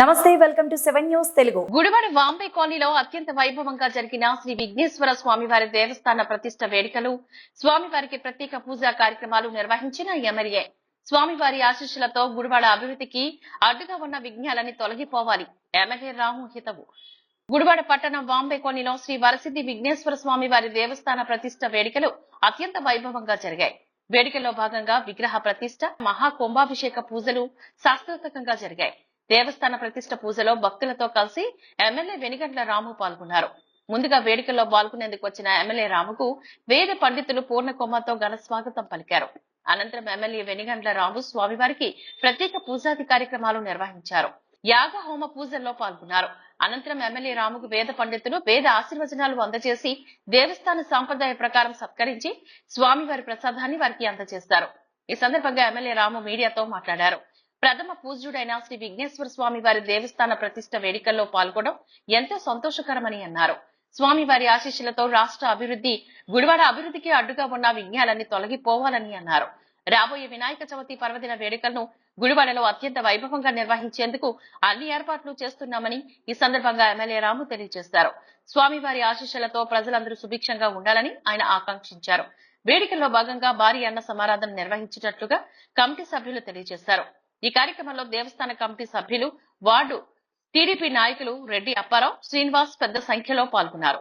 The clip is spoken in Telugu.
నమస్తే welcome to seven News Telugu. Gudivada Vambay కాలనీలో అత్యంత వైభవంగా జరిగిన శ్రీ విఘ్నేశ్వర స్వామివారి దేవస్థాన ప్రతిష్ట వేడుకలు స్వామివారికి ప్రత్యేక పూజా కార్యక్రమాలు నిర్వహించిన ఎమ్మెల్యే. స్వామివారి ఆశీస్సులతో గుడివాడ అభివృద్ధికి అడ్డుగా ఉన్న విఘ్నాలని తొలగిపోవాలి. ఎమ్మెల్యే రాము హితవు. గుడివాడ పట్టణం వాంబే కాలనీలో శ్రీ వరసిద్ధి విఘ్నేశ్వర స్వామి వారి దేవస్థాన ప్రతిష్ట వేడుకలు అత్యంత వైభవంగా జరిగాయి. వేడుకల్లో భాగంగా విగ్రహ ప్రతిష్ట మహా కుంభాభిషేక పూజలు శాస్త్రోత్తకంగా జరిగాయి. దేవస్థాన ప్రతిష్ట పూజలో భక్తులతో కలిసి ఎమ్మెల్యే వెనిగంట్ల రాము పాల్గొన్నారు. ముందుగా వేడుకల్లో పాల్గొనేందుకు వచ్చిన ఎమ్మెల్యే రాముకు వేద పండితులు పూర్ణకోమతో ఘన స్వాగతం పలికారు. అనంతరం ఎమ్మెల్యే వెనిగండ్ల రాము స్వామివారికి ప్రత్యేక పూజాది కార్యక్రమాలు నిర్వహించారు. యాగ హోమ పూజల్లో పాల్గొన్నారు. అనంతరం ఎమ్మెల్యే రాముకు వేద పండితులు వేద ఆశీర్వచనాలు అందజేసి దేవస్థాన సాంప్రదాయ ప్రకారం సత్కరించి స్వామివారి ప్రసాదాన్ని వారికి అందజేస్తారు. ఈ సందర్భంగా ఎమ్మెల్యే రాము మీడియాతో మాట్లాడారు. ప్రథమ పూజ్యుడైన శ్రీ విఘ్నేశ్వర స్వామి వారి దేవస్థాన ప్రతిష్ట వేడుకల్లో పాల్గొనడం ఎంతో సంతోషకరమని అన్నారు. స్వామివారి ఆశీస్సులతో రాష్ట్ర అభివృద్ధి గుడివాడ అభివృద్ధికి అడ్డుగా ఉన్న విఘ్నాలన్నీ తొలగిపోవాలని అన్నారు. రాబోయే వినాయక చవితి పర్వదిన వేడుకలను గుడివాడలో అత్యంత వైభవంగా నిర్వహించేందుకు అన్ని ఏర్పాట్లు చేస్తున్నామని ఈ సందర్భంగా ఎమ్మెల్యే రాము తెలియజేశారు. స్వామివారి ఆశీస్సులతో ప్రజలందరూ సుభిక్షంగా ఉండాలని ఆయన ఆకాంక్షించారు. వేడుకల్లో భాగంగా భారీ అన్న సమారాధన నిర్వహించినట్లుగా కమిటీ సభ్యులు తెలియజేశారు. ఈ కార్యక్రమంలో దేవస్థాన కమిటీ సభ్యులు వార్డు టీడీపీ నాయకులు రెడ్డి అప్పారావు శ్రీనివాస్ పెద్ద సంఖ్యలో పాల్గొన్నారు.